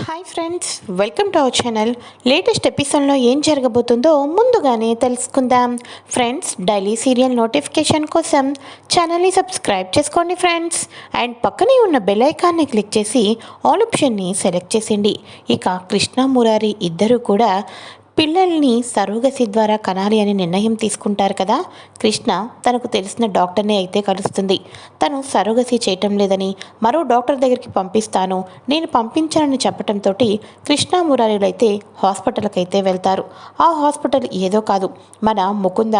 Hi friends welcome to our channel latest ఎపిసోడ్లో ఏం జరగబోతుందో ముందుగానే తెలుసుకుందాం. ఫ్రెండ్స్ డైలీ సీరియల్ నోటిఫికేషన్ కోసం ఛానల్ని సబ్స్క్రైబ్ చేసుకోండి ఫ్రెండ్స్ అండ్ పక్కనే ఉన్న బెల్ ఐకాన్ని క్లిక్ చేసి ఆల్ ఆప్షన్ని సెలెక్ట్ చేసేయండి ఇక కృష్ణ మురారి ఇద్దరు కూడా పిల్లల్ని సరోగసి ద్వారా కనాలి అని నిర్ణయం తీసుకుంటారు కదా? కృష్ణ తనకు తెలిసిన డాక్టర్ని అయితే కలుస్తుంది. తను సరోగసి చేయటం లేదని మరో డాక్టర్ దగ్గరికి పంపిస్తాను. నేను పంపించానని చెప్పడంతో కృష్ణ మురారీలు అయితే హాస్పిటల్కి అయితే వెళ్తారు. ఆ హాస్పిటల్ ఏదో కాదు. మన ముకుంద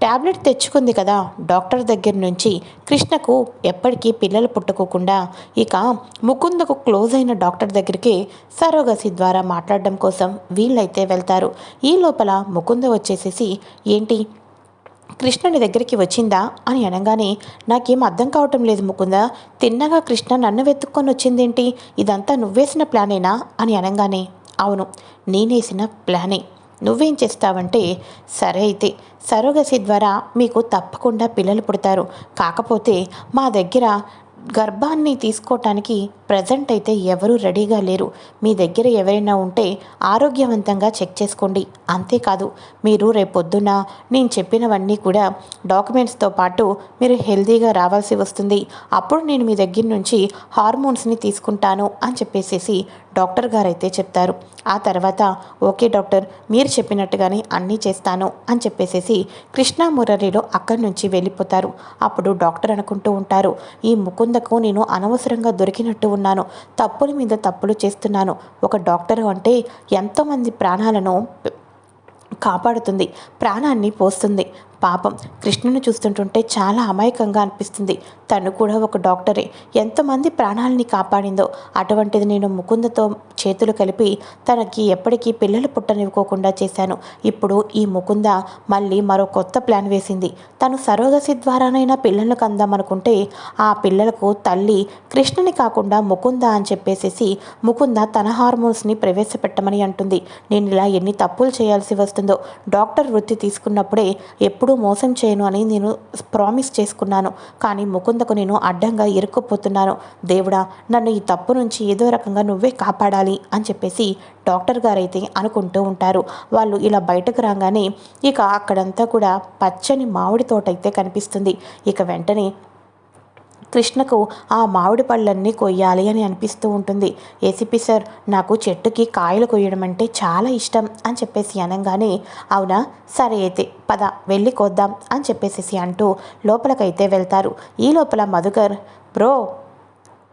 ట్యాబ్లెట్ తెచ్చుకుంది కదా డాక్టర్ దగ్గర నుంచి కృష్ణకు ఎప్పటికీ పిల్లలు పుట్టుకోకుండా ఇక ముకుందకు క్లోజ్ అయిన డాక్టర్ దగ్గరికి సరోగసి ద్వారా మాట్లాడడం కోసం వీళ్ళైతే వెళ్తారు. ఈ లోపల ముకుంద వచ్చేసేసి ఏంటి? కృష్ణని దగ్గరికి వచ్చిందా? అని అనగానే నాకేం అర్థం కావటం లేదు ముకుంద. తిన్నగా కృష్ణ నన్ను వెతుక్కొని వచ్చిందేంటి? ఇదంతా నువ్వేసిన ప్లానేనా? అని అనగానే అవును నేనేసిన ప్లానే. నువ్వేం చేస్తావంటే సరే అయితే సరోగసి ద్వారా మీకు తప్పకుండా పిల్లలు పుడతారు. కాకపోతే మా దగ్గర గర్భాన్ని తీసుకోవటానికి ప్రజెంట్ అయితే ఎవరూ రెడీగా లేరు. మీ దగ్గర ఎవరైనా ఉంటే ఆరోగ్యవంతంగా చెక్ చేసుకోండి. అంతేకాదు మీరు రేపొద్దున నేను చెప్పినవన్నీ కూడా డాక్యుమెంట్స్తో పాటు మీరు హెల్తీగా రావాల్సి వస్తుంది. అప్పుడు నేను మీ దగ్గర నుంచి హార్మోన్స్ని తీసుకుంటాను అని చెప్పేసేసి డాక్టర్ గారు అయితే చెప్తారు. ఆ తర్వాత ఓకే డాక్టర్ మీరు చెప్పినట్టుగానే అన్నీ చేస్తాను అని చెప్పేసేసి కృష్ణా మురళిలో అక్కడి నుంచి వెళ్ళిపోతారు. అప్పుడు డాక్టర్ అనుకుంటూ ఉంటారు ఈ కిందకు నేను అనవసరంగా దొరికినట్టు ఉన్నాను. తప్పుల మీద తప్పులు చేస్తున్నాను. ఒక డాక్టర్ అంటే ఎంతోమంది ప్రాణాలను కాపాడుతుంది ప్రాణాన్ని పోస్తుంది. పాపం కృష్ణను చూస్తుంటుంటే చాలా అమాయకంగా అనిపిస్తుంది. తను కూడా ఒక డాక్టరే. ఎంతమంది ప్రాణాలని కాపాడిందో అటువంటిది నేను ముకుందతో చేతులు కలిపి తనకి ఎప్పటికీ పిల్లలు పుట్టనివ్వకోకుండా చేశాను. ఇప్పుడు ఈ ముకుంద మళ్ళీ మరో కొత్త ప్లాన్ వేసింది. తను సరోగసి ద్వారానైనా పిల్లలను కందామనుకుంటే ఆ పిల్లలకు తల్లి కృష్ణని కాకుండా ముకుంద అని చెప్పేసేసి ముకుంద తన హార్మోన్స్ని ప్రవేశపెట్టమని అంటుంది. నేను ఇలా ఎన్ని తప్పులు చేయాల్సి వస్తుందో డాక్టర్ వృత్తి తీసుకున్నప్పుడే ఎప్పుడూ మోసం చేయను అని నేను ప్రామిస్ చేసుకున్నాను. కానీ ముకుందకు నేను అడ్డంగా ఇరుక్కుపోతున్నాను. దేవుడా నన్ను ఈ తప్పు నుంచి ఏదో రకంగా నువ్వే కాపాడాలి అని చెప్పేసి డాక్టర్ గారైతే అనుకుంటూ ఉంటారు. వాళ్ళు ఇలా బయటకు రాగానే ఇక అక్కడంతా కూడా పచ్చని మామిడి తోట అయితే కనిపిస్తుంది. ఇక వెంటనే కృష్ణకు ఆ మామిడి పళ్ళన్నీ కొయ్యాలి అని అనిపిస్తూ ఉంటుంది. ఏసీపీ సార్ నాకు చెట్టుకి కాయలు కొయ్యడం అంటే చాలా ఇష్టం అని చెప్పేసి అనగానే అవునా? సరే అయితే పద వెళ్ళి కొద్దాం అని చెప్పేసి అంటూ లోపలకైతే వెళ్తారు. ఈ లోపల మధుకర్ బ్రో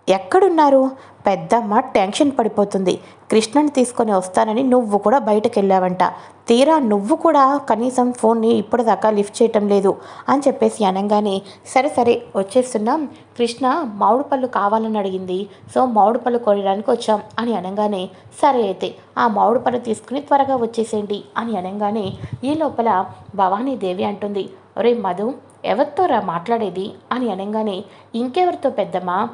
ఎక్కడున్నారు? పెద్దమ్మ టెన్షన్ పడిపోతుంది. కృష్ణని తీసుకొని వస్తానని నువ్వు కూడా బయటకు వెళ్ళావంట తీరా నువ్వు కూడా కనీసం ఫోన్ని ఇప్పటిదాకా లిఫ్ట్ చేయటం లేదు అని చెప్పేసి అనగానే సరే సరే వచ్చేస్తున్నాం. కృష్ణ మామిడి పళ్ళు కావాలని అడిగింది. సో మామిడి పళ్ళు కొనడానికి వచ్చాం అని అనగానే సరే అయితే ఆ మామిడి పళ్ళు తీసుకుని త్వరగా వచ్చేసేయండి అని అనగానే ఈ లోపల భవానీదేవి అంటుంది. ఒరే మధు ఎవరితో రా మాట్లాడేది? అని అనగానే ఇంకెవరితో పెద్దమ్మా?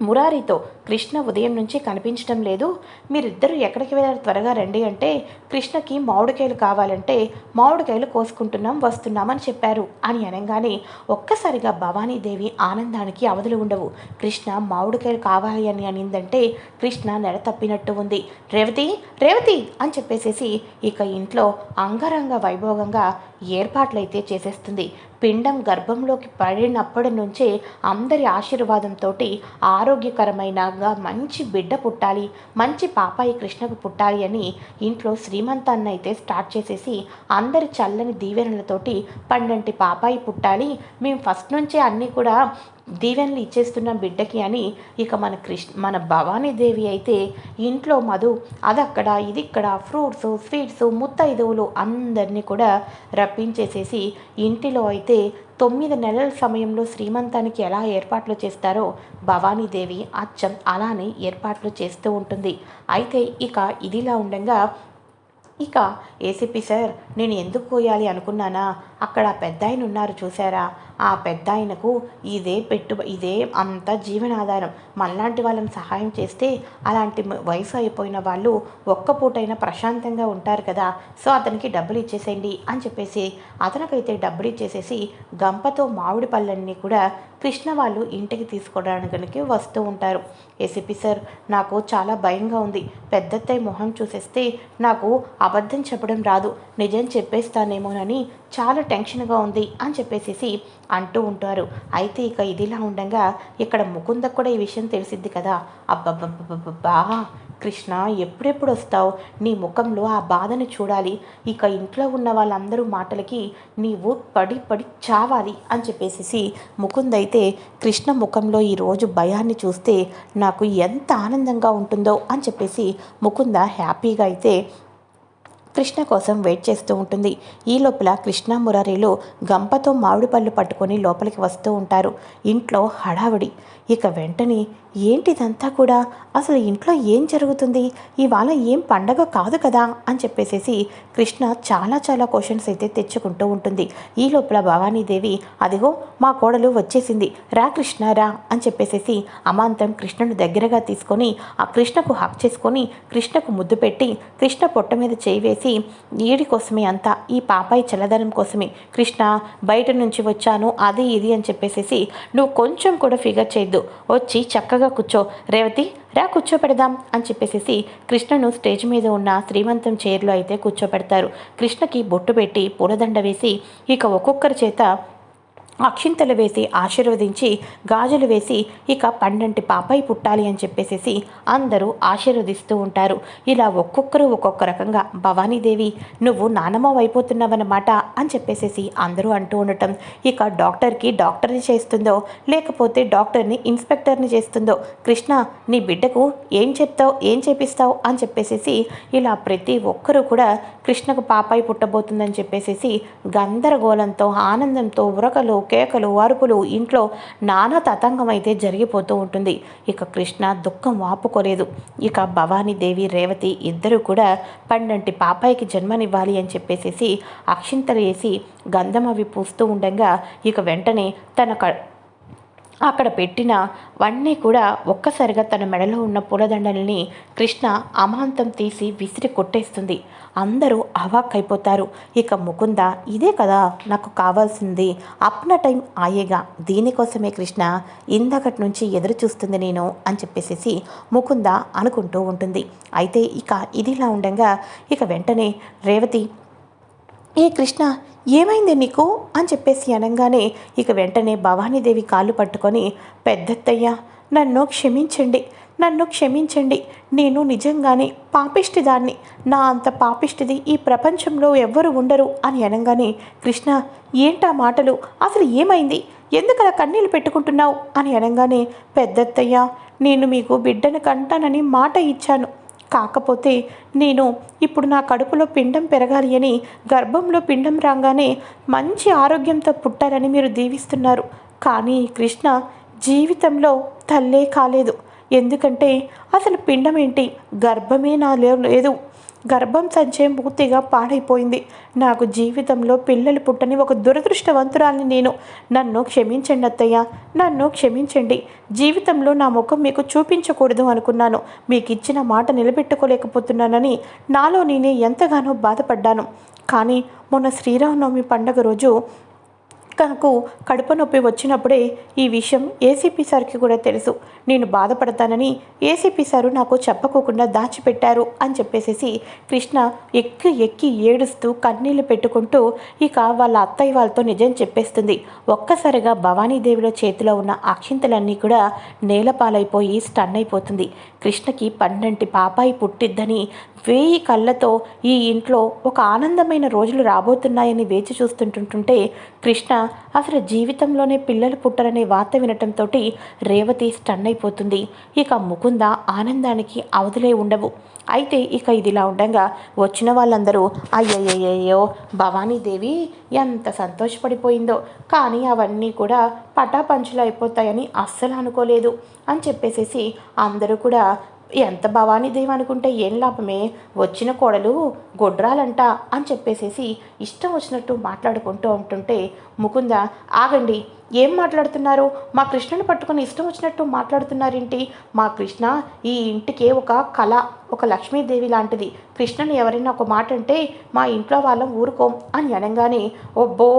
మురారితో కృష్ణ ఉదయం నుంచి కనిపించడం లేదు. మీరిద్దరూ ఎక్కడికి వెళ్ళారు త్వరగా రండి అంటే కృష్ణకి మామిడికాయలు కావాలంటే మామిడికాయలు కోసుకుంటున్నాం వస్తున్నామని చెప్పారు. అని అనగానే ఒక్కసారిగా భవానీదేవి ఆనందానికి అవధులు ఉండవు. కృష్ణ మామిడికాయలు కావాలి అని అనిందంటే కృష్ణ నెల తప్పినట్టు ఉంది. రేవతి రేవతి అని చెప్పేసేసి ఇక ఇంట్లో అంగరంగ వైభోగంగా ఏర్పాట్లయితే చేసేస్తుంది. పిండం గర్భంలోకి పడినప్పటి నుంచే అందరి ఆశీర్వాదంతో ఆరోగ్యకరమైన మంచి బిడ్డ పుట్టాలి మంచి పాపాయి కృష్ణకు పుట్టాలి అని ఇంట్లో శ్రీమంతాన్ని అయితే స్టార్ట్ చేసేసి అందరి చల్లని దీవెనలతోటి పండంటి పాపాయి పుట్టాలి. మేము ఫస్ట్ నుంచే అన్నీ కూడా దీవెనలు ఇచ్చేస్తున్నాం బిడ్డకి అని ఇక మన కృష్ణ మన భవానీదేవి అయితే ఇంట్లో మధు అదక్కడ ఇది ఇక్కడ ఫ్రూట్స్ స్వీట్స్ ముత్తైదువులు అందరినీ కూడా రప్పించేసేసి ఇంటిలో అయితే తొమ్మిది నెలల సమయంలో శ్రీమంతానికి ఎలా ఏర్పాట్లు చేస్తారో భవానీదేవి అచ్చం అలానే ఏర్పాట్లు చేస్తూ ఉంటుంది. అయితే ఇక ఇదిలా ఉండగా ఇక ఏసీపీ సార్ నేను ఎందుకు పోయాలి అనుకున్నానా? అక్కడ పెద్ద ఆయన ఉన్నారు చూసారా? ఆ పెద్ద ఆయనకు ఇదే పెట్టు ఇదే అంత జీవనాధారం. మనలాంటి వాళ్ళని సహాయం చేస్తే అలాంటి వయసు అయిపోయిన వాళ్ళు ఒక్క పూటైనా ప్రశాంతంగా ఉంటారు కదా. సో అతనికి డబ్బులు ఇచ్చేసేయండి అని చెప్పేసి అతనికైతే డబ్బులు ఇచ్చేసేసి గంపతో మామిడి పళ్ళన్నీ కూడా కృష్ణ వాళ్ళు ఇంటికి తీసుకోవడానికి వస్తూ ఉంటారు. ఏసీపీ సార్ నాకు చాలా భయంగా ఉంది. పెద్దత్తయ్య మొహం చూసేస్తే నాకు అబద్ధం చెప్పడం రాదు. నిజం చెప్పేస్తానేమోనని చాలా టెన్షన్గా ఉంది అని చెప్పేసేసి అంటూ ఉంటారు. అయితే ఇక ఇదిలా ఉండగా ఇక్కడ ముకుంద కూడా ఈ విషయం తెలిసిద్ది కదా. అబ్బబ్బబ్బబ్బా కృష్ణ ఎప్పుడెప్పుడు వస్తావు? నీ ముఖంలో ఆ బాధను చూడాలి. ఇక ఇంట్లో ఉన్న వాళ్ళందరూ మాటలకి నీవు పడి పడి చావాలి అని చెప్పేసి ముకుంద్ అయితే కృష్ణ ముఖంలో ఈరోజు భయాన్ని చూస్తే నాకు ఎంత ఆనందంగా ఉంటుందో అని చెప్పేసి ముకుంద హ్యాపీగా అయితే కృష్ణ కోసం వెయిట్ చేస్తూ ఉంటుంది. ఈ లోపల కృష్ణ మురారీలు గంపతో మామిడి పళ్ళు పట్టుకొని లోపలికి వస్తూ ఉంటారు. ఇంట్లో హడావిడి. ఇక వెంటనే ఏంటిదంతా కూడా? అసలు ఇంట్లో ఏం జరుగుతుంది? ఇవాళ ఏం పండగ కాదు కదా? అని చెప్పేసేసి కృష్ణ చాలా చాలా క్వశ్చన్స్ అయితే తెచ్చుకుంటూ ఉంటుంది. ఈ లోపల భవానీదేవి అదిగో మా కోడలు వచ్చేసింది. రా కృష్ణ రా అని చెప్పేసేసి అమాంతం కృష్ణను దగ్గరగా తీసుకొని ఆ కృష్ణకు హక్ చేసుకొని కృష్ణకు ముద్దు పెట్టి కృష్ణ పొట్ట మీద చేయి వేసి ఈడి కోసమే అంతా ఈ పాపాయి చల్లదనం కోసమే. కృష్ణ బయట నుంచి వచ్చాను అది ఇది అని చెప్పేసేసి నువ్వు కొంచెం కూడా ఫిగర్ చేయొద్దు. వచ్చి చక్కగా కూర్చో. రేవతి రా కూర్చోపెడదాం అని చెప్పేసేసి కృష్ణను స్టేజ్ మీద ఉన్న శ్రీమంతం చైర్లో అయితే కూర్చోపెడతారు కృష్ణకి బొట్టు పెట్టి పూలదండ వేసి ఇక ఒక్కొక్కరి చేత అక్షింతలు వేసి ఆశీర్వదించి గాజులు వేసి ఇక పండంటి పాపాయి పుట్టాలి అని చెప్పేసేసి అందరూ ఆశీర్వదిస్తూ ఉంటారు. ఇలా ఒక్కొక్కరు ఒక్కొక్క రకంగా భవానీదేవి నువ్వు నానమ్మ అయిపోతున్నావన్నమాట అని చెప్పేసేసి అందరూ అంటూ ఉండటం. ఇక డాక్టర్కి డాక్టర్ని చేస్తుందో లేకపోతే డాక్టర్ని ఇన్స్పెక్టర్ని చేస్తుందో కృష్ణ నీ బిడ్డకు ఏం చెప్తావు ఏం చేపిస్తావు అని చెప్పేసేసి ఇలా ప్రతి ఒక్కరూ కూడా కృష్ణకు పాపాయి పుట్టబోతుందని చెప్పేసేసి గందరగోళంతో ఆనందంతో ఉరకలు కేకలు అరుపులు ఇంట్లో నానా తతంగం అయితే జరిగిపోతూ ఉంటుంది. ఇక కృష్ణ దుఃఖం వాపుకోలేదు ఇక భవానీదేవి రేవతి ఇద్దరు కూడా పండంటి పాపాయికి జన్మనివ్వాలి అని చెప్పేసేసి అక్షింతలు వేసి గంధం అవి పూస్తూ ఉండగా ఇక వెంటనే తన క అక్కడ పెట్టిన వన్నీ కూడా ఒక్కసారిగా తన మెడలో ఉన్న పూలదండల్ని కృష్ణ అమాంతం తీసి విసిరి కొట్టేస్తుంది. అందరూ అవాక్కైపోతారు. ఇక ముకుంద ఇదే కదా నాకు కావాల్సింది. అప్న టైం ఆయేగా. దీనికోసమే కృష్ణ ఇందకటి నుంచి ఎదురు చూస్తుంది నేను అని చెప్పేసేసి ముకుంద అనుకుంటూ ఉంటుంది. అయితే ఇక ఇదిలా ఉండగా ఇక వెంటనే రేవతి ఏ కృష్ణ ఏమైంది నీకు? అని చెప్పేసి అనగానే ఇక వెంటనే భవానీదేవి కాళ్ళు పట్టుకొని పెద్దత్తయ్య నన్ను క్షమించండి నన్ను క్షమించండి. నేను నిజంగానే పాపిష్టిదాన్ని నా అంత పాపిష్టిది ఈ ప్రపంచంలో ఎవ్వరు ఉండరు అని అనగానే కృష్ణ ఏంటా మాటలు? అసలు ఏమైంది? ఎందుకలా కన్నీళ్ళు పెట్టుకుంటున్నావు? అని అనగానే పెద్దత్తయ్య నేను మీకు బిడ్డను కంటానని మాట ఇచ్చాను. కాకపోతే నేను ఇప్పుడు నా కడుపులో పిండం పెరగాలి అని గర్భంలో పిండం రాగానే మంచి ఆరోగ్యంతో పుట్టారని మీరు దీవిస్తున్నారు. కానీ కృష్ణ జీవితంలో తల్లే కాలేదు. ఎందుకంటే అసలు పిండం ఏంటి గర్భమే నా లేదు. గర్భం సంచయం పూర్తిగా పాడైపోయింది. నాకు జీవితంలో పిల్లలు పుట్టని ఒక దురదృష్టవంతురాల్ని నేను. నన్ను క్షమించండి అత్తయ్య. నన్ను క్షమించండి. జీవితంలో నా ముఖం మీకు చూపించకూడదు అనుకున్నాను. మీకు ఇచ్చిన మాట నిలబెట్టుకోలేకపోతున్నానని నాలో నేనే ఎంతగానో బాధపడ్డాను. కానీ మొన్న శ్రీరామనవమి పండగ రోజు నాకు కడుపు నొప్పి వచ్చినప్పుడే ఈ విషయం ఏసీపీ సార్కి కూడా తెలుసు. నేను బాధపడతానని ఏసీపీ సారు నాకు చెప్పకోకుండా దాచిపెట్టారు అని చెప్పేసేసి కృష్ణ ఎక్కి ఎక్కి ఏడుస్తూ కన్నీళ్ళు పెట్టుకుంటూ ఇక వాళ్ళ అత్తయ్య వాళ్ళతో నిజం చెప్పేస్తుంది. ఒక్కసారిగా భవానీదేవిల చేతిలో ఉన్న అక్షింతలన్నీ కూడా నేలపాలైపోయి స్టన్ అయిపోతుంది. కృష్ణకి పన్నెంటి పాపాయి పుట్టిద్దని వేయి కళ్ళతో ఈ ఇంట్లో ఒక ఆనందమైన రోజులు రాబోతున్నాయని వేచి చూస్తుంటుంటుంటే కృష్ణ అసలు జీవితంలోనే పిల్లలు పుట్టరనే వార్త వినటంతో రేవతి స్టన్ అయిపోతుంది. ఇక ముకుంద ఆనందానికి అవధులే ఉండవు. అయితే ఇక ఇదిలా ఉండగా వచ్చిన వాళ్ళందరూ అయ్యయ్యయ్యో భవానీదేవి ఎంత సంతోషపడిపోయిందో. కానీ అవన్నీ కూడా పటాపంచులు అయిపోతాయని అస్సలు అనుకోలేదు అని చెప్పేసేసి అందరూ కూడా ఎంత భవానీదేవి అనుకుంటే ఏం లాభమే? వచ్చిన కోడలు గొడ్రాలంట అని చెప్పేసేసి ఇష్టం వచ్చినట్టు మాట్లాడుకుంటూ ఉంటుంటే ముకుంద ఆగండి. ఏం మాట్లాడుతున్నారు? మా కృష్ణను పట్టుకొని ఇష్టం వచ్చినట్టు మాట్లాడుతున్నారేంటి? మా కృష్ణ ఈ ఇంటికి ఒక కళ ఒక లక్ష్మీదేవి లాంటిది. కృష్ణని ఎవరైనా ఒక మాట అంటే మా ఇంట్లో వాళ్ళం ఊరుకోం అని అనగానే ఒబ్బో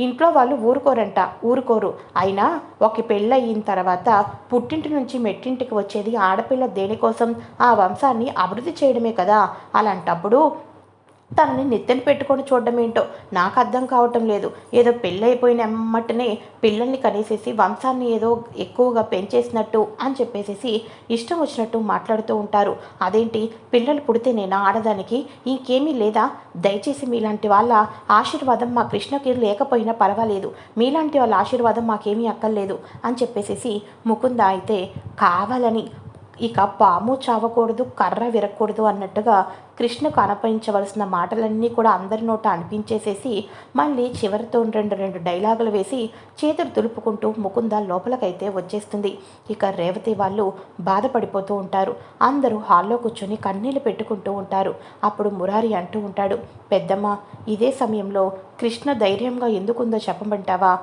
ఇంట్లో వాళ్ళు ఊరుకోరంట ఊరుకోరు. అయినా ఒక పెళ్ళి అయిన తర్వాత పుట్టింటి నుంచి మెట్టింటికి వచ్చేది ఆడపిల్ల దేనికోసం? ఆ వంశాన్ని అభివృద్ధి చేయడమే కదా. అలాంటప్పుడు తనని నెత్తిన పెట్టుకొని చూడడం ఏంటో నాకు అర్థం కావటం లేదు. ఏదో పెళ్ళైపోయిన అమ్మటనే పిల్లల్ని కనేసేసి వంశాన్ని ఏదో ఎక్కువగా పెంచేసినట్టు అని చెప్పేసేసి ఇష్టం వచ్చినట్టు మాట్లాడుతూ ఉంటారు. అదేంటి? పిల్లలు పుడితే నేను ఆడదానికి ఇంకేమీ లేదా? దయచేసి మీలాంటి వాళ్ళ ఆశీర్వాదం మా కృష్ణకి లేకపోయినా పర్వాలేదు. మీలాంటి వాళ్ళ ఆశీర్వాదం మాకేమీ అక్కర్లేదు అని చెప్పేసేసి ముకుంద అయితే కావాలని ఇక పాము చావకూడదు కర్ర విరగకూడదు అన్నట్టుగా కృష్ణకు అనుపయించవలసిన మాటలన్నీ కూడా అందరి నోట అనిపించేసేసి మళ్ళీ చివరితో రెండు రెండు డైలాగులు వేసి చేతులు తులుపుకుంటూ ముకుంద లోపలకైతే వచ్చేస్తుంది. ఇక రేవతి వాళ్ళు బాధపడిపోతూ ఉంటారు. అందరూ హాల్లో కూర్చొని కన్నీళ్ళు పెట్టుకుంటూ ఉంటారు. అప్పుడు మురారి అంటూ ఉంటాడు పెద్దమ్మ ఇదే సమయంలో కృష్ణ ధైర్యంగా ఎందుకుందో చెప్పమంటావా?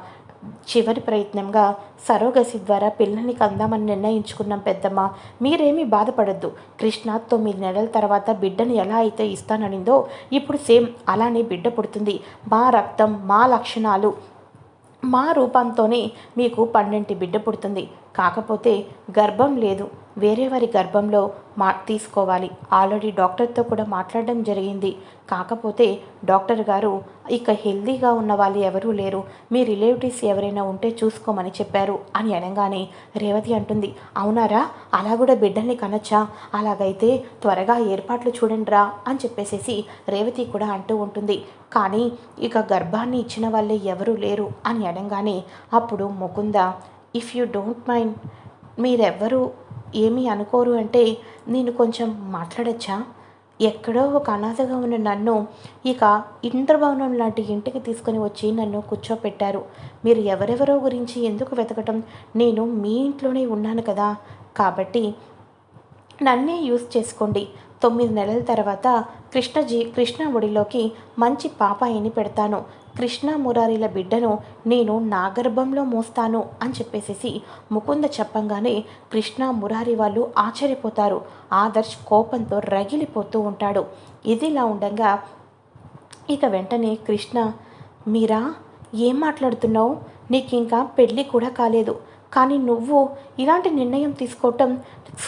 చివరి ప్రయత్నంగా సరోగసి ద్వారా పిల్లల్ని కందామని నిర్ణయించుకున్నాం పెద్దమ్మ. మీరేమీ బాధపడద్దు. కృష్ణ తొమ్మిది నెలల తర్వాత బిడ్డను ఎలా అయితే ఇస్తాననిందో ఇప్పుడు సేమ్ అలానే బిడ్డ పుడుతుంది. మా రక్తం మా లక్షణాలు మా రూపంతోనే మీకు పన్నెంటి బిడ్డ పుడుతుంది. కాకపోతే గర్భం లేదు. వేరే వారి గర్భంలో మా తీసుకోవాలి. ఆల్రెడీ డాక్టర్తో కూడా మాట్లాడడం జరిగింది. కాకపోతే డాక్టర్ గారు ఇక హెల్దీగా ఉన్న వాళ్ళు ఎవరూ లేరు. మీ రిలేటివ్స్ ఎవరైనా ఉంటే చూసుకోమని చెప్పారు అని అనగానే రేవతి అంటుంది. అవునారా? అలా కూడా బిడ్డల్ని కనొచ్చా? అలాగైతే త్వరగా ఏర్పాట్లు చూడండిరా అని చెప్పేసేసి రేవతి కూడా అంటూ ఉంటుంది. కానీ ఇక గర్భాన్ని ఇచ్చిన వాళ్ళే ఎవరూ లేరు అని అనగానే అప్పుడు Mukunda if you don't mind మీరెవ్వరూ ఏమీ అనుకోరు అంటే నేను కొంచెం మాట్లాడచ్చా? ఎక్కడో ఒక అనాథగా ఉన్న నన్ను ఇక ఇంద్రభవనం లాంటి ఇంటికి తీసుకొని వచ్చి నన్ను కూర్చోపెట్టారు. మీరు ఎవరెవరో గురించి ఎందుకు వెతకటం? నేను మీ ఇంట్లోనే ఉన్నాను కదా. కాబట్టి నన్నే యూస్ చేసుకోండి. తొమ్మిది నెలల తర్వాత కృష్ణజీ కృష్ణ ఒడిలోకి మంచి పాపాయిని పెడతాను. కృష్ణ మురారిల బిడ్డను నేను నా గర్భంలో మోస్తాను అని చెప్పేసేసి ముకుంద చెప్పంగానే కృష్ణ మురారి వాళ్ళు ఆశ్చర్యపోతారు. ఆదర్శ్ కోపంతో రగిలిపోతూ ఉంటాడు. ఇదిలా ఉండగా ఇక వెంటనే కృష్ణ మీరా ఏం మాట్లాడుతున్నావు? నీకు ఇంకా పెళ్ళి కూడా కాలేదు. కానీ నువ్వు ఇలాంటి నిర్ణయం తీసుకోవటం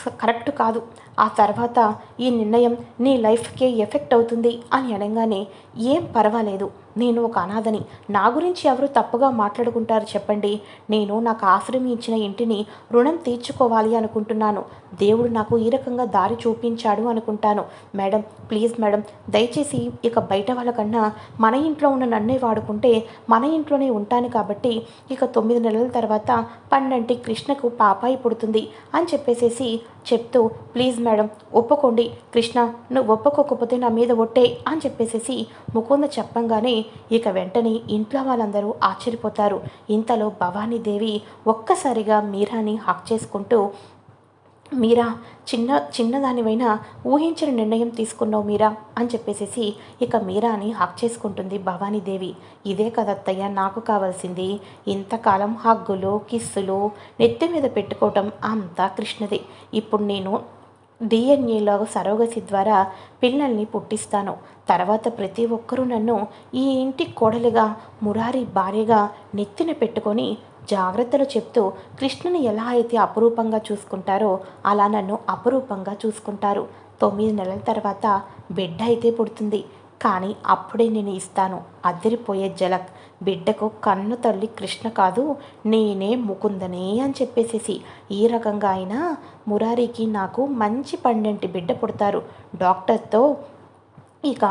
కరెక్ట్ కాదు. ఆ తర్వాత ఈ నిర్ణయం నీ లైఫ్కే ఎఫెక్ట్ అవుతుంది అని అనగానే ఏం పర్వాలేదు. నేను ఒక అనాథని. నా గురించి ఎవరు తప్పుగా మాట్లాడుకుంటారు చెప్పండి. నేను నాకు ఆశ్రయం ఇచ్చిన ఇంటిని రుణం తీర్చుకోవాలి అనుకుంటున్నాను. దేవుడు నాకు ఈ రకంగా దారి చూపించాడు అనుకుంటాను. మేడం ప్లీజ్ మేడం దయచేసి ఇక బయట వాళ్ళకన్నా మన ఇంట్లో ఉన్న నన్నే వాడుకుంటే మన ఇంట్లోనే ఉంటాను కాబట్టి ఇక తొమ్మిది నెలల తర్వాత పన్నంటి కృష్ణకు పాపాయి పుడుతుంది అని చెప్పేసేసి చెప్తూ ప్లీజ్ మేడం ఒప్పుకోండి. కృష్ణ నువ్వు ఒప్పుకోకపోతే నా మీద ఒట్టే అని చెప్పేసేసి ముకుంద చెప్పంగానే ఇక వెంటనే ఇంట్లో వాళ్ళందరూ ఆశ్చర్యపోతారు. ఇంతలో భవానీదేవి ఒక్కసారిగా మీరాని హక్ చేసుకుంటూ మీరా చిన్న చిన్నదానివైనా ఊహించిన నిర్ణయం తీసుకున్నావు మీరా? అని చెప్పేసేసి ఇక మీరాని హక్ చేసుకుంటుంది భవానీదేవి ఇదే కదత్తయ్య నాకు కావాల్సింది. ఇంతకాలం హగ్గులు కిస్సులు నెత్తి మీద పెట్టుకోవటం అంతా కృష్ణదే. ఇప్పుడు నేను డిఎన్ఏలో సరోగసి ద్వారా పిల్లల్ని పుట్టిస్తాను. తర్వాత ప్రతి ఒక్కరూ నన్ను ఈ ఇంటి కోడలిగా మురారి భార్యగా నెత్తిన పెట్టుకొని జాగ్రత్తలు చెప్తూ కృష్ణుని ఎలా అయితే అపురూపంగా చూసుకుంటారో అలా నన్ను అపురూపంగా చూసుకుంటారు. తొమ్మిది నెలల తర్వాత బిడ్డ అయితే పుడుతుంది. కానీ అప్పుడే నేను ఇస్తాను. అదిరిపోయే జలక్. బిడ్డకు కన్ను తల్లి కృష్ణ కాదు నేనే ముకుందనే అని చెప్పేసేసి. ఈ రకంగా అయినా మురారికి నాకు మంచి పండంటి బిడ్డ పుడతారు. డాక్టర్తో ఇక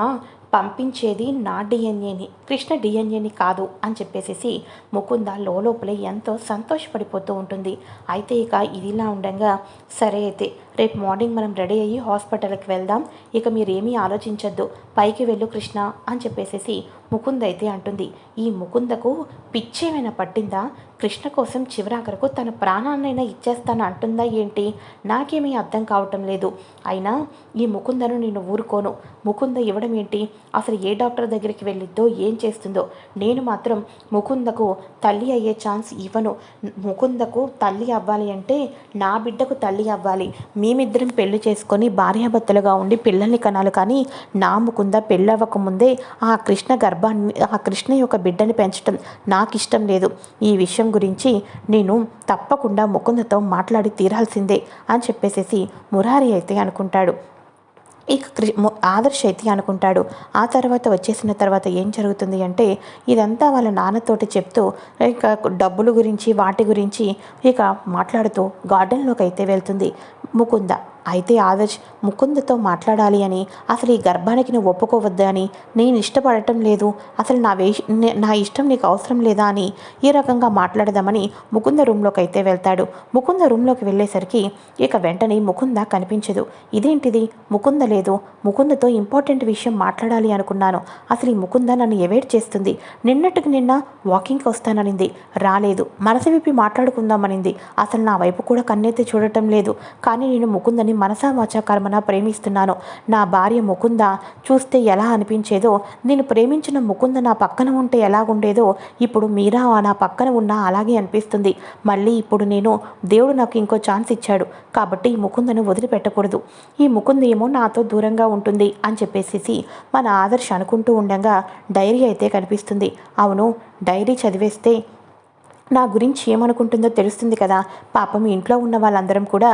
పంపించేది నా డిఎన్ఏని కృష్ణ డిఎన్ఏని కాదు అని చెప్పేసేసి ముకుంద లోపలే ఎంతో సంతోషపడిపోతూ ఉంటుంది. అయితే ఇక ఇదిలా ఉండగా సరే అయితే రేపు మార్నింగ్ మనం రెడీ అయ్యి హాస్పిటల్కి వెళ్దాం. ఇక మీరేమీ ఆలోచించొద్దు. పైకి వెళ్ళు కృష్ణ అని చెప్పేసేసి ముకుంద అయితే అంటుంది. ఈ ముకుందకు పిచ్చేమైనా పట్టిందా? కృష్ణ కోసం చివరాఖరకు తన ప్రాణాన్నైనా ఇచ్చేస్తాను అంటుందా ఏంటి? నాకేమీ అర్థం కావటం లేదు. అయినా ఈ ముకుందను నేను ఊరుకోను. ముకుంద ఇవ్వడం ఏంటి? అసలు ఏ డాక్టర్ దగ్గరికి వెళ్ళిద్దో ఏం చేస్తుందో? నేను మాత్రం ముకుందకు తల్లి అయ్యే ఛాన్స్ ఇవ్వను. ముకుందకు తల్లి అవ్వాలి అంటే నా బిడ్డకు తల్లి అవ్వాలి. మీ మేమిద్దరం పెళ్ళి చేసుకొని భార్యాభర్తలుగా ఉండి పిల్లల్ని కనాలి కానీ నా ముకుంద పెళ్ళవ్వకముందే ఆ కృష్ణ గర్భాన్ని ఆ కృష్ణ యొక్క బిడ్డని పెంచడం నాకు ఇష్టం లేదు. ఈ విషయం గురించి నేను తప్పకుండా ముకుందతో మాట్లాడి తీరాల్సిందే అని చెప్పేసేసి మురారి అయితే అనుకుంటాడు. ఇక కృ- ఆదర్శ్ అయితే అనుకుంటాడు. ఆ తర్వాత వచ్చేసిన తర్వాత ఏం జరుగుతుంది అంటే ఇదంతా వాళ్ళ నాన్నతోటి చెప్తూ ఇక డబ్బుల గురించి వాటి గురించి ఇక మాట్లాడుతూ గార్డెన్లోకి అయితే వెళ్తుంది. ముకుంద అయితే ఆదర్శ్ ముకుందతో మాట్లాడాలి అని అసలు ఈ గర్భానికి నువ్వు ఒప్పుకోవద్దు అని నేను ఇష్టపడటం లేదు అసలు నా వేష నా ఇష్టం నీకు అవసరం లేదా అని ఈ రకంగా మాట్లాడదామని ముకుంద రూమ్లోకి అయితే వెళ్తాడు. ముకుంద రూమ్లోకి వెళ్ళేసరికి ఇక వెంటనే ముకుంద కనిపించదు. ఇదేంటిది? ముకుంద లేదు. ముకుందతో ఇంపార్టెంట్ విషయం మాట్లాడాలి అనుకున్నాను. అసలు ఈ ముకుంద నన్ను ఎవేట్ చేస్తుంది? నిన్నటికి నిన్న వాకింగ్కి వస్తాననింది. రాలేదు. మనసు విప్పి మాట్లాడుకుందామనింది. అసలు నా వైపు కూడా కన్నెత్తి చూడటం లేదు. కానీ నేను ముకుందని మనసా కర్మన ప్రేమిస్తున్నాను. నా భార్య ముకుంద చూస్తే ఎలా అనిపించేదో నేను ప్రేమించిన ముకుంద నా పక్కన ఉంటే ఎలాగుండేదో ఇప్పుడు మీరా నా పక్కన ఉన్నా అలాగే అనిపిస్తుంది. మళ్ళీ ఇప్పుడు నేను దేవుడు నాకు ఇంకో ఛాన్స్ ఇచ్చాడు. కాబట్టి ఈ ముకుందను వదిలిపెట్టకూడదు. ఈ ముకుంద ఏమో నాతో దూరంగా ఉంటుంది అని చెప్పేసి మన ఆదర్శ్ అనుకుంటూ ఉండగా డైరీ అయితే కనిపిస్తుంది. అవును డైరీ చదివేస్తే నా గురించి ఏమనుకుంటుందో తెలుస్తుంది కదా. పాపం ఇంట్లో ఉన్న వాళ్ళందరం కూడా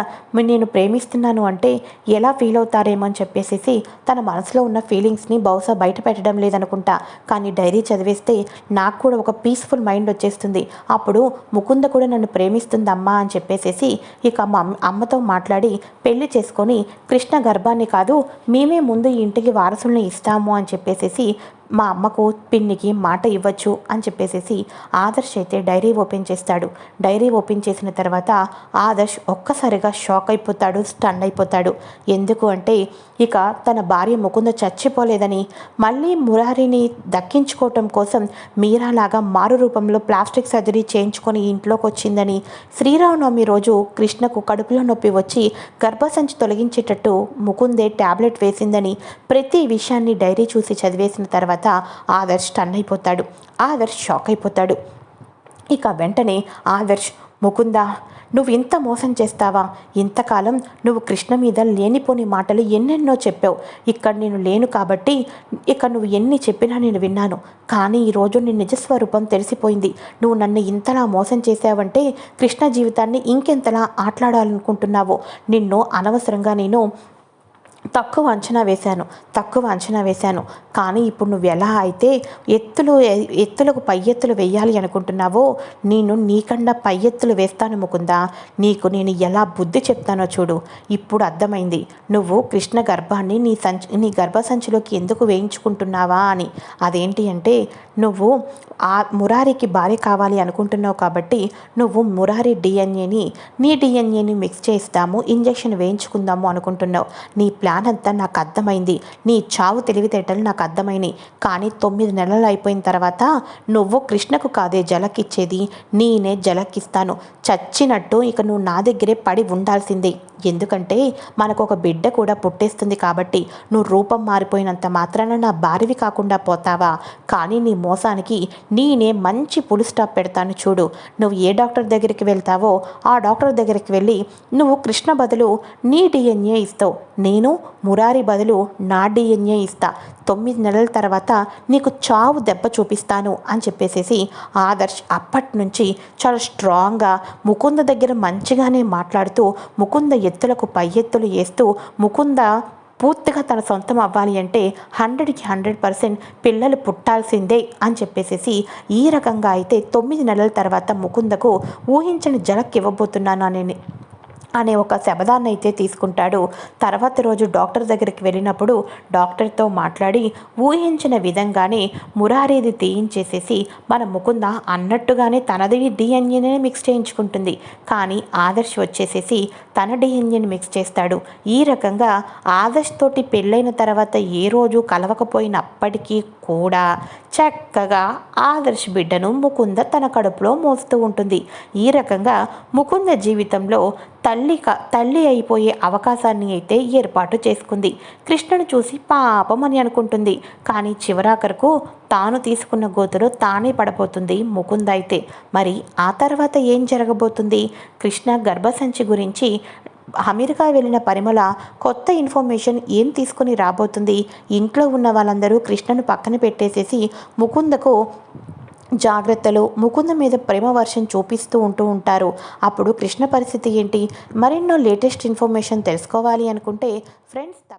నేను ప్రేమిస్తున్నాను అంటే ఎలా ఫీల్ అవుతారేమో అని చెప్పేసేసి తన మనసులో ఉన్న ఫీలింగ్స్ని బహుశా బయట పెట్టడం లేదనుకుంటా. కానీ డైరీ చదివేస్తే నాకు కూడా ఒక పీస్ఫుల్ మైండ్ వచ్చేస్తుంది. అప్పుడు ముకుంద కూడా నన్ను ప్రేమిస్తుంది అమ్మా అని చెప్పేసేసి ఇక మా అమ్మతో మాట్లాడి పెళ్ళి చేసుకొని కృష్ణ గర్భాన్ని కాదు మేమే ముందు ఈ ఇంటికి వారసుల్ని ఇస్తాము అని చెప్పేసేసి మా అమ్మకు పిన్నికి మాట ఇవ్వచ్చు అని చెప్పేసేసి ఆదర్శ్ అయితే డైరీ ఓపెన్ చేస్తాడు. డైరీ ఓపెన్ చేసిన తర్వాత ఆదర్శ్ ఒక్కసారిగా షాక్ అయిపోతాడు స్టన్ అయిపోతాడు. ఎందుకు అంటే ఇక తన భార్య ముకుంద చచ్చిపోలేదని మళ్ళీ మురారిని దక్కించుకోవటం కోసం మీరాలాగా మారు రూపంలో ప్లాస్టిక్ సర్జరీ చేయించుకొని ఇంట్లోకి వచ్చిందని శ్రీరామనవమి రోజు కృష్ణకు కడుపులో నొప్పి వచ్చి గర్భసంచి తొలగించేటట్టు ముకుందే టాబ్లెట్ వేసిందని ప్రతి విషయాన్ని డైరీ చూసి చదివేసిన తర్వాత తర్వాత ఆదర్శ్ టన్ అయిపోతాడు ఆదర్శ్ షాక్ అయిపోతాడు ఇక వెంటనే ఆదర్శ్ ముకుంద నువ్వు ఇంత మోసం చేస్తావా? ఇంతకాలం నువ్వు కృష్ణ మీద లేనిపోని మాటలు ఎన్నెన్నో చెప్పావు. ఇక్కడ నేను లేను కాబట్టి ఇక్కడ నువ్వు ఎన్ని చెప్పినా నేను విన్నాను. కానీ ఈరోజు నీ నిజస్వరూపం తెలిసిపోయింది. నువ్వు నన్ను ఇంతలా మోసం చేసావంటే కృష్ణ జీవితాన్ని ఇంకెంతలా ఆటలాడాలనుకుంటున్నావో? నిన్ను అనవసరంగా నేను తక్కువ అంచనా వేశాను తక్కువ అంచనా వేశాను. కానీ ఇప్పుడు నువ్వు ఎలా అయితే ఎత్తులు ఎత్తులకు పై ఎత్తులు వేయాలి అనుకుంటున్నావో నేను నీకన్నా పై ఎత్తులు వేస్తాను ముకుందా? నీకు నేను ఎలా బుద్ధి చెప్తానో చూడు. ఇప్పుడు అర్థమైంది. నువ్వు కృష్ణ గర్భాన్ని నీ సంచి నీ గర్భసంచిలోకి ఎందుకు వేయించుకుంటున్నావా అని. అదేంటి అంటే నువ్వు ఆ మురారికి భార్య కావాలి అనుకుంటున్నావు కాబట్టి నువ్వు మురారి డిఎన్ఏని నీ డిఎన్ఏని మిక్స్ చేస్తాము ఇంజెక్షన్ వేయించుకుందాము అనుకుంటున్నావు. నీ ప్లాన్ అంతా నాకు అర్థమైంది. నీ చావు తెలివితేటలు నాకు అర్థమైనాయి. కానీ తొమ్మిది నెలలు అయిపోయిన తర్వాత నువ్వు కృష్ణకు కాదే జలకిచ్చేది. నేనే జలకిస్తాను. చచ్చినట్టు ఇక నువ్వు నా దగ్గరే పడి ఉండాల్సిందే. ఎందుకంటే మనకు ఒక బిడ్డ కూడా పుట్టేస్తుంది కాబట్టి నువ్వు రూపం మారిపోయినంత మాత్రాన నా భార్యవి కాకుండా పోతావా? కానీ నీ మోసానికి నేనే మంచి పులి స్టాప్ పెడతాను చూడు. నువ్వు ఏ డాక్టర్ దగ్గరికి వెళ్తావో ఆ డాక్టర్ దగ్గరికి వెళ్ళి నువ్వు కృష్ణ బదులు నీ డిఎన్ఏ ఇస్తావు. నేను మురారి బదులు నా డిఎన్ఏ ఇస్తా. తొమ్మిది నెలల తర్వాత నీకు చావు దెబ్బ చూపిస్తాను అని చెప్పేసేసి ఆదర్శ్ అప్పటి నుంచి చాలా స్ట్రాంగ్గా ముకుంద దగ్గర మంచిగానే మాట్లాడుతూ ముకుంద ఎత్తులకు పై ఎత్తులు వేస్తూ ముకుంద పూర్తిగా తన సొంతం అవ్వాలి అంటే హండ్రెడ్కి హండ్రెడ్ పర్సెంట్ పిల్లలు పుట్టాల్సిందే అని చెప్పేసేసి ఈ రకంగా అయితే తొమ్మిది నెలల తర్వాత ముకుందకు ఊహించని జలక్ ఇవ్వబోతున్నాను అని అనే ఒక శబదాన్ని అయితే తీసుకుంటాడు. తర్వాత రోజు డాక్టర్ దగ్గరికి వెళ్ళినప్పుడు డాక్టర్తో మాట్లాడి ఊహించిన విధంగానే మురారీది తీయించేసేసి మన ముకుంద అన్నట్టుగానే తనది డిఎన్ఏనే మిక్స్ చేయించుకుంటుంది. కానీ ఆదర్శ్ వచ్చేసేసి తన డిఎన్ఏని మిక్స్ చేస్తాడు. ఈ రకంగా ఆదర్శ్ తోటి పెళ్ళైన తర్వాత ఏ రోజు కలవకపోయినప్పటికీ కూడా చక్కగా ఆదర్శ్ బిడ్డను ముకుంద తన కడుపులో మోస్తూ ఉంటుంది. ఈ రకంగా ముకుంద జీవితంలో తల్లి తల్లి తల్లి అయిపోయే అవకాశాన్ని అయితే ఏర్పాటు చేసుకుంది. కృష్ణను చూసి పాపం అని అనుకుంటుంది. కానీ చివరాఖరకు తాను తీసుకున్న గోతులో తానే పడబోతుంది ముకుంద అయితే. మరి ఆ తర్వాత ఏం జరగబోతుంది? కృష్ణ గర్భసంచి గురించి అమెరికా వెళ్ళిన పరిమళ కొత్త ఇన్ఫర్మేషన్ ఏం తీసుకుని రాబోతుంది? ఇంట్లో ఉన్న వాళ్ళందరూ కృష్ణను పక్కన పెట్టేసేసి ముకుందకు జాగ్రత్తలు ముకుంద మీద ప్రేమ వర్షం చూపిస్తూ ఉంటూ ఉంటారు. అప్పుడు కృష్ణ పరిస్థితి ఏంటి? మరెన్నో లేటెస్ట్ ఇన్ఫర్మేషన్ తెలుసుకోవాలి అనుకుంటే ఫ్రెండ్స్